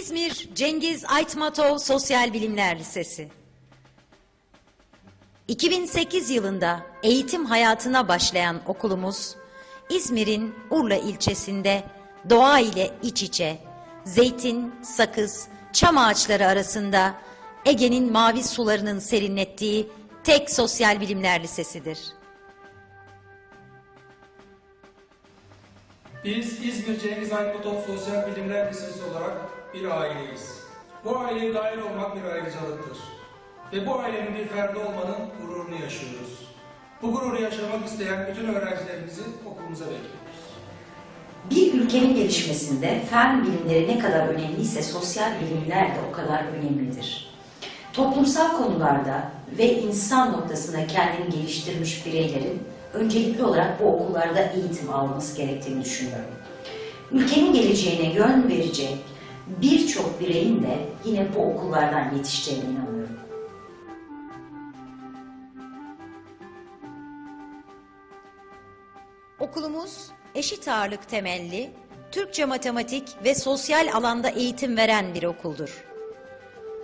İzmir Cengiz Aytmatov Sosyal Bilimler Lisesi 2008 yılında eğitim hayatına başlayan okulumuz İzmir'in Urla ilçesinde doğa ile iç içe, zeytin, sakız, çam ağaçları arasında Ege'nin mavi sularının serinlettiği tek sosyal bilimler lisesidir. Biz İzmir Cengiz Aytmatov Sosyal Bilimler Lisesi olarak bir aileyiz. Bu aileye dahil olmak bir ayrıcalıktır. Ve bu ailenin bir ferdi olmanın gururunu yaşıyoruz. Bu gururu yaşamak isteyen bütün öğrencilerimizi okulumuza bekliyoruz. Bir ülkenin gelişmesinde fen bilimleri ne kadar önemliyse sosyal bilimler de o kadar önemlidir. Toplumsal konularda ve insan noktasında kendini geliştirmiş bireylerin öncelikli olarak bu okullarda eğitim alması gerektiğini düşünüyorum. Ülkenin geleceğine yön verecek birçok bireyin de yine bu okullardan yetişeceğine inanıyorum. Okulumuz eşit ağırlık temelli, Türkçe matematik ve sosyal alanda eğitim veren bir okuldur.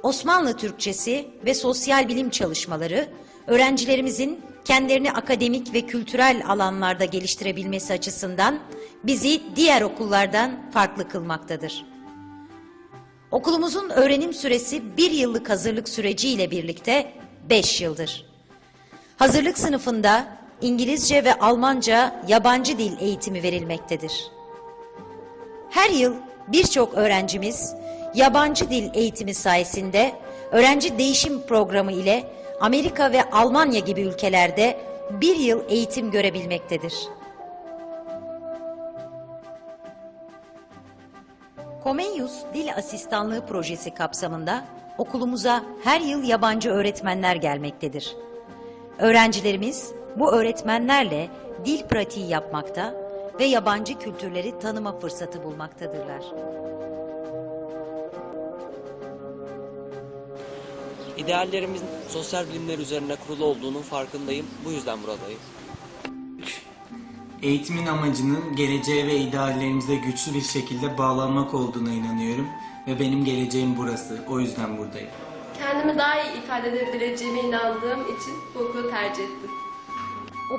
Osmanlı Türkçesi ve sosyal bilim çalışmaları öğrencilerimizin kendilerini akademik ve kültürel alanlarda geliştirebilmesi açısından bizi diğer okullardan farklı kılmaktadır. Okulumuzun öğrenim süresi bir yıllık hazırlık süreci ile birlikte 5 yıldır. Hazırlık sınıfında İngilizce ve Almanca yabancı dil eğitimi verilmektedir. Her yıl birçok öğrencimiz yabancı dil eğitimi sayesinde öğrenci değişim programı ile Amerika ve Almanya gibi ülkelerde bir yıl eğitim görebilmektedir. Comenius Dil Asistanlığı Projesi kapsamında okulumuza her yıl yabancı öğretmenler gelmektedir. Öğrencilerimiz bu öğretmenlerle dil pratiği yapmakta ve yabancı kültürleri tanıma fırsatı bulmaktadırlar. İdeallerimin sosyal bilimler üzerine kurulu olduğunun farkındayım. Bu yüzden buradayım. Eğitimin amacının geleceğe ve ideallerimize güçlü bir şekilde bağlanmak olduğuna inanıyorum ve benim geleceğim burası. O yüzden buradayım. Kendimi daha iyi ifade edebileceğime inandığım için bu okulu tercih ettim.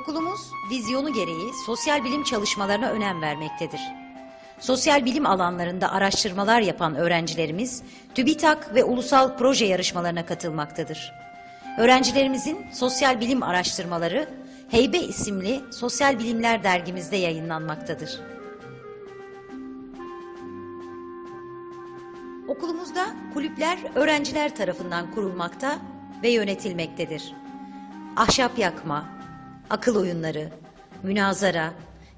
Okulumuz vizyonu gereği sosyal bilim çalışmalarına önem vermektedir. Sosyal bilim alanlarında araştırmalar yapan öğrencilerimiz TÜBİTAK ve ulusal proje yarışmalarına katılmaktadır. Öğrencilerimizin sosyal bilim araştırmaları Heybe isimli Sosyal Bilimler dergimizde yayınlanmaktadır. Okulumuzda kulüpler öğrenciler tarafından kurulmakta ve yönetilmektedir. Ahşap yakma, akıl oyunları, münazara,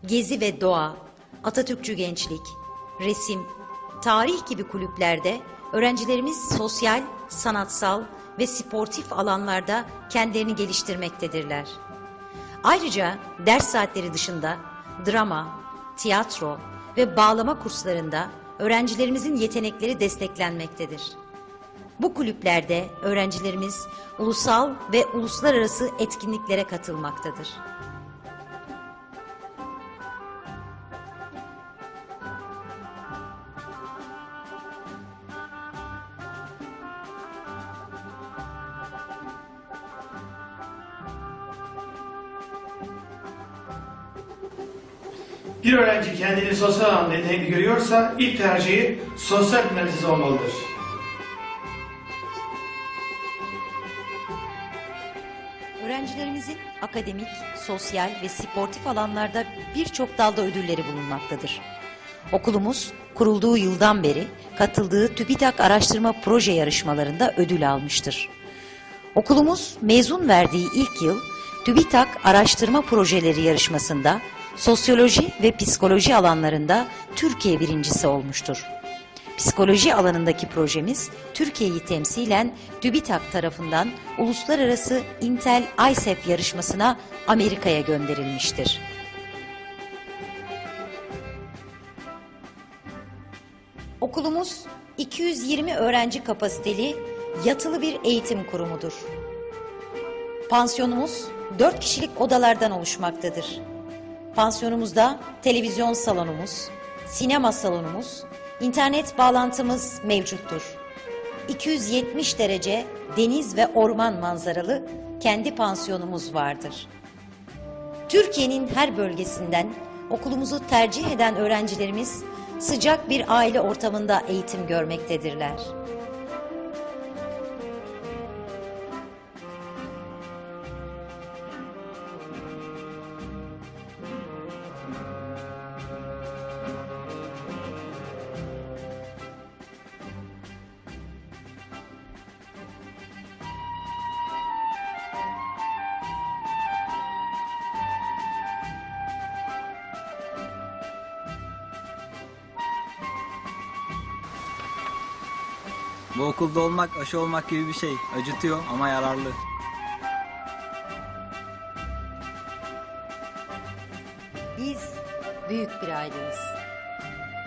gezi ve doğa, Atatürkçü gençlik, resim, tarih gibi kulüplerde öğrencilerimiz sosyal, sanatsal ve sportif alanlarda kendilerini geliştirmektedirler. Ayrıca ders saatleri dışında drama, tiyatro ve bağlama kurslarında öğrencilerimizin yetenekleri desteklenmektedir. Bu kulüplerde öğrencilerimiz ulusal ve uluslararası etkinliklere katılmaktadır. Bir öğrenci kendini sosyal alanda yetenekli görüyorsa ilk tercihi sosyal lisesi olmalıdır. Öğrencilerimizin akademik, sosyal ve sportif alanlarda birçok dalda ödülleri bulunmaktadır. Okulumuz kurulduğu yıldan beri katıldığı TÜBİTAK araştırma proje yarışmalarında ödül almıştır. Okulumuz mezun verdiği ilk yıl TÜBİTAK araştırma projeleri yarışmasında sosyoloji ve psikoloji alanlarında Türkiye birincisi olmuştur. Psikoloji alanındaki projemiz Türkiye'yi temsilen TÜBİTAK tarafından uluslararası Intel ISEF yarışmasına Amerika'ya gönderilmiştir. Okulumuz 220 öğrenci kapasiteli yatılı bir eğitim kurumudur. Pansiyonumuz 4 kişilik odalardan oluşmaktadır. Pansiyonumuzda televizyon salonumuz, sinema salonumuz, İnternet bağlantımız mevcuttur. 270 derece deniz ve orman manzaralı kendi pansiyonumuz vardır. Türkiye'nin her bölgesinden okulumuzu tercih eden öğrencilerimiz sıcak bir aile ortamında eğitim görmektedirler. Bu okulda olmak aşı olmak gibi bir şey. Acıtıyor ama yararlı. Biz büyük bir aileyiz.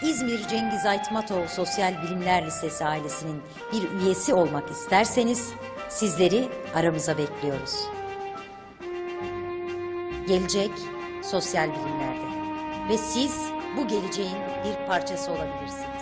İzmir Cengiz Aytmatov Sosyal Bilimler Lisesi ailesinin bir üyesi olmak isterseniz sizleri aramıza bekliyoruz. Gelecek sosyal bilimlerde ve siz bu geleceğin bir parçası olabilirsiniz.